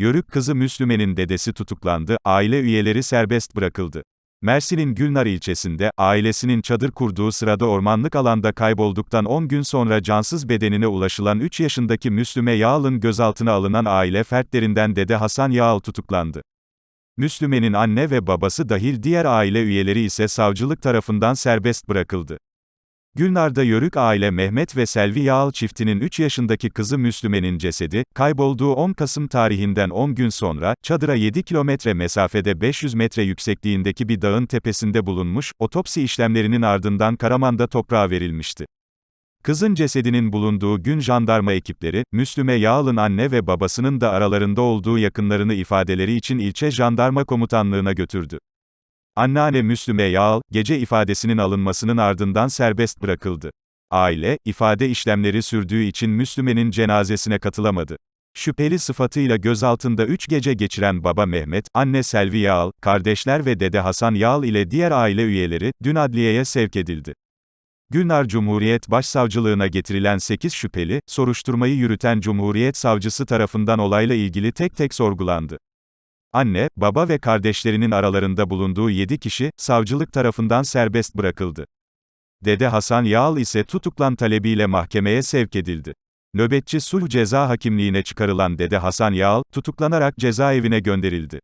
Yörük kızı Müslüme'nin dedesi tutuklandı, aile üyeleri serbest bırakıldı. Mersin'in Gülnar ilçesinde, ailesinin çadır kurduğu sırada ormanlık alanda kaybolduktan 10 gün sonra cansız bedenine ulaşılan 3 yaşındaki Müslüme Yağal'ın gözaltına alınan aile fertlerinden Dede Hasan Yağal tutuklandı. Müslüme'nin anne ve babası dahil diğer aile üyeleri ise savcılık tarafından serbest bırakıldı. Gülnar'da Yörük aile Mehmet ve Selvi Yağal çiftinin 3 yaşındaki kızı Müslüme'nin cesedi, kaybolduğu 10 Kasım tarihinden 10 gün sonra, çadıra 7 kilometre mesafede 500 metre yüksekliğindeki bir dağın tepesinde bulunmuş, otopsi işlemlerinin ardından Karaman'da toprağa verilmişti. Kızın cesedinin bulunduğu gün jandarma ekipleri, Müslüme Yağal'ın anne ve babasının da aralarında olduğu yakınlarını ifadeleri için ilçe jandarma komutanlığına götürdü. Anneanne Müslüme Yağal, gece ifadesinin alınmasının ardından serbest bırakıldı. Aile, ifade işlemleri sürdüğü için Müslüme'nin cenazesine katılamadı. Şüpheli sıfatıyla gözaltında 3 gece geçiren baba Mehmet, anne Selvi Yağal, kardeşler ve dede Hasan Yağal ile diğer aile üyeleri, dün adliyeye sevk edildi. Gülnar Cumhuriyet Başsavcılığına getirilen 8 şüpheli, soruşturmayı yürüten Cumhuriyet Savcısı tarafından olayla ilgili tek tek sorgulandı. Anne, baba ve kardeşlerinin aralarında bulunduğu 7 kişi, savcılık tarafından serbest bırakıldı. Dede Hasan Yağal ise tutuklan talebiyle mahkemeye sevk edildi. Nöbetçi sulh ceza hakimliğine çıkarılan Dede Hasan Yağal, tutuklanarak cezaevine gönderildi.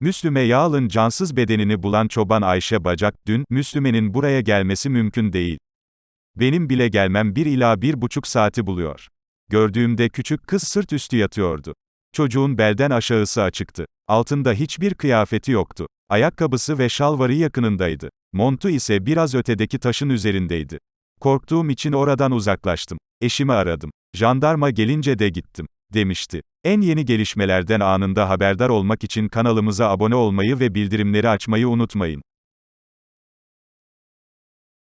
Müslüme Yağal'ın cansız bedenini bulan çoban Ayşe Bacak, dün, Müslüme'nin buraya gelmesi mümkün değil. Benim bile gelmem bir ila bir buçuk saati buluyor. Gördüğümde küçük kız sırt üstü yatıyordu. Çocuğun belden aşağısı açıktı. Altında hiçbir kıyafeti yoktu. Ayakkabısı ve şalvarı yakınındaydı. Montu ise biraz ötedeki taşın üzerindeydi. Korktuğum için oradan uzaklaştım. Eşimi aradım. Jandarma gelince de gittim, demişti. En yeni gelişmelerden anında haberdar olmak için kanalımıza abone olmayı ve bildirimleri açmayı unutmayın.